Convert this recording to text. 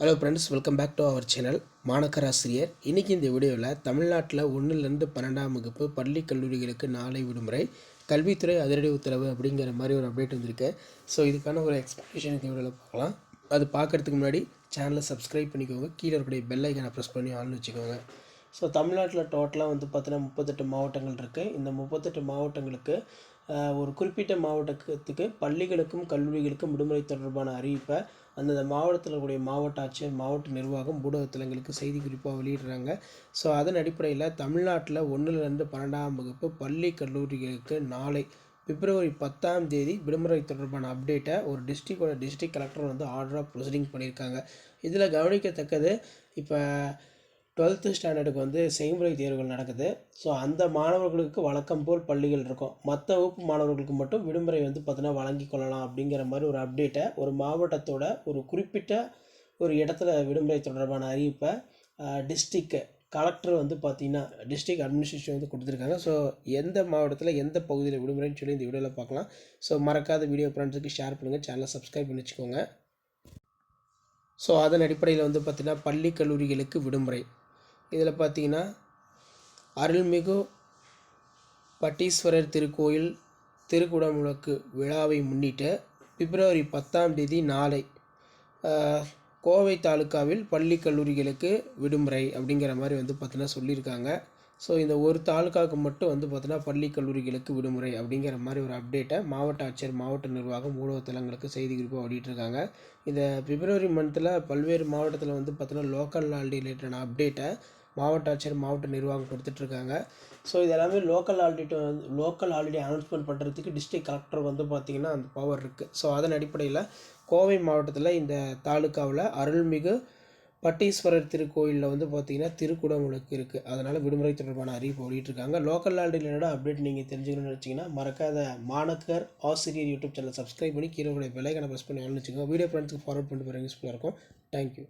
Hello friends welcome back to our channel மாணக்கராசிரியர் இன்றைக்கி இந்த வீடியோவில் தமிழ்நாட்டில் ஒன்றுலேருந்து பன்னெண்டாம் வகுப்பு பள்ளி கல்லூரிகளுக்கு நாளை விடுமுறை கல்வித்துறை அதிரடி உத்தரவு அப்படிங்கிற மாதிரி ஒரு அப்டேட் வந்திருக்கு. ஸோ இதுக்கான ஒரு எக்ஸ்ப்ளனேஷன் இந்த வீடியோவில் பார்க்கலாம். அது பார்க்குறதுக்கு முன்னாடி சேனலை சப்ஸ்கிரைப் பண்ணிக்கோங்க. கீழே இருக்கக்கூடிய பெல் ஐக்கனை ப்ரெஸ் பண்ணி ஆள்னு வச்சுக்கோங்க. ஸோ தமிழ்நாட்டில் டோட்டலாக வந்து பார்த்தீங்கன்னா முப்பத்தெட்டு மாவட்டங்கள் இருக்குது இந்த முப்பத்தெட்டு மாவட்டங்களுக்கு ஒரு குறிப்பிட்ட மாவட்டத்துக்கு பள்ளிகளுக்கும் கல்லூரிகளுக்கும் விடுமுறை தொடர்பான அறிவிப்பை அந்தந்த மாவட்டத்தில் இருக்கக்கூடிய மாவட்ட ஆட்சியர் மாவட்ட நிர்வாகம் ஊடகத்தலங்களுக்கு செய்தி குறிப்பாக வெளியிடுறாங்க. ஸோ அதன் அடிப்படையில் தமிழ்நாட்டில் ஒன்றுலேருந்து பன்னெண்டாம் வகுப்பு பள்ளி கல்லூரிகளுக்கு நாளை பிப்ரவரி பத்தாம் தேதி விடுமுறை தொடர்பான அப்டேட்டை ஒரு டிஸ்ட்ரிக்டோட டிஸ்ட்ரிக்ட் கலெக்டர் வந்து ஆர்டராக ப்ரொசீடிங் பண்ணியிருக்காங்க. இதில் கவனிக்கத்தக்கது இப்போ டுவெல்த்து ஸ்டாண்டர்டுக்கு வந்து செய்முறை தேர்வுகள் நடக்குது. ஸோ அந்த மாணவர்களுக்கு வழக்கம் போல் பள்ளிகள் இருக்கும். மற்ற வகுப்பு மாணவர்களுக்கு மட்டும் விடுமுறை வந்து பார்த்தீங்கன்னா வழங்கி கொள்ளலாம் அப்படிங்கிற மாதிரி ஒரு அப்டேட்டை ஒரு மாவட்டத்தோட ஒரு குறிப்பிட்ட ஒரு இடத்துல விடுமுறை தொடர்பான அறிவிப்பை டிஸ்ட்ரிக்கு கலெக்டர் வந்து பார்த்தீங்கன்னா டிஸ்ட்ரிக் அட்மினிஸ்ட்ரேஷன் வந்து கொடுத்துருக்காங்க. ஸோ எந்த மாவட்டத்தில் எந்த பகுதியில் விடுமுறைன்னு சொல்லி இந்த வீடியோவில் பார்க்கலாம் ஸோ மறக்காத வீடியோ ஃப்ரெண்ட்ஸுக்கு ஷேர் பண்ணுங்கள் சேனலை சப்ஸ்கிரைப் பண்ணி வச்சுக்கோங்க. ஸோ அதன் அடிப்படையில் வந்து பார்த்திங்கன்னா பள்ளி கல்லூரிகளுக்கு விடுமுறை. இதில் பார்த்தீங்கன்னா அருள்மிகு பட்டீஸ்வரர் திருக்கோயில் திருக்குடமுழக்கு விழாவை முன்னிட்டு பிப்ரவரி பத்தாம் தேதி நாளை கோவை தாலுக்காவில் பள்ளி கல்லூரிகளுக்கு விடுமுறை அப்படிங்கிற மாதிரி வந்து பார்த்தீங்கன்னா சொல்லியிருக்காங்க. ஸோ இந்த ஒரு தாலுக்காவுக்கு மட்டும் வந்து பார்த்தீங்கன்னா பள்ளி கல்லூரிகளுக்கு விடுமுறை அப்படிங்கிற மாதிரி ஒரு அப்டேட்டை மாவட்ட ஆட்சியர் மாவட்ட நிர்வாகம் ஊடகத்தலங்களுக்கு செய்தி குறிப்பாக வெளியிட்டிருக்காங்க. இந்த பிப்ரவரி மந்தில் பல்வேறு மாவட்டத்தில் வந்து பார்த்தீங்கன்னா லோக்கல் ஹாலிடே ரிலேட்டடான அப்டேட்டை மாவட்ட ஆட்சியர் மாவட்ட நிர்வாகம் கொடுத்துட்ருக்காங்க. ஸோ இது எல்லாமே லோக்கல் ஆல்ரெடி வந்து லோக்கல் ஆல்ரெடி அனௌன்ஸ்மெண்ட் பண்ணுறதுக்கு டிஸ்ட்ரிக்ட் கலெக்டர் வந்து பார்த்திங்கன்னா அந்த பவர் இருக்குது ஸோ அதன் அடிப்படையில் கோவை மாவட்டத்தில் இந்த தாலுக்காவில் அருள்மிகு பட்டீஸ்வரர் திருக்கோயிலில் வந்து பார்த்திங்கன்னா திருக்குடமுழுக்கு இருக்குது அதனால் விடுமுறை தொடர்பான அறிவிப்பு வெளியிட்டிருக்காங்க லோக்கல் ஹாலிடேலோட அப்டேட் நீங்கள் தெரிஞ்சுக்கணும்னு வச்சிங்கன்னா மறக்காத மாணக்கர் ஆசிரியர் யூடியூப் சேனல் சப்ஸ்கிரைப் பண்ணி கீழே பெல்லைக்கான ப்ரெஸ் பண்ணி வச்சுக்கோங்க. வீடியோ ஃப்ரெண்ட்ஸுக்கு ஃபார்வர்ட் பண்ணிட்டு போகிற யூஸ்ஃபுல்லாக இருக்கும். தேங்க்யூ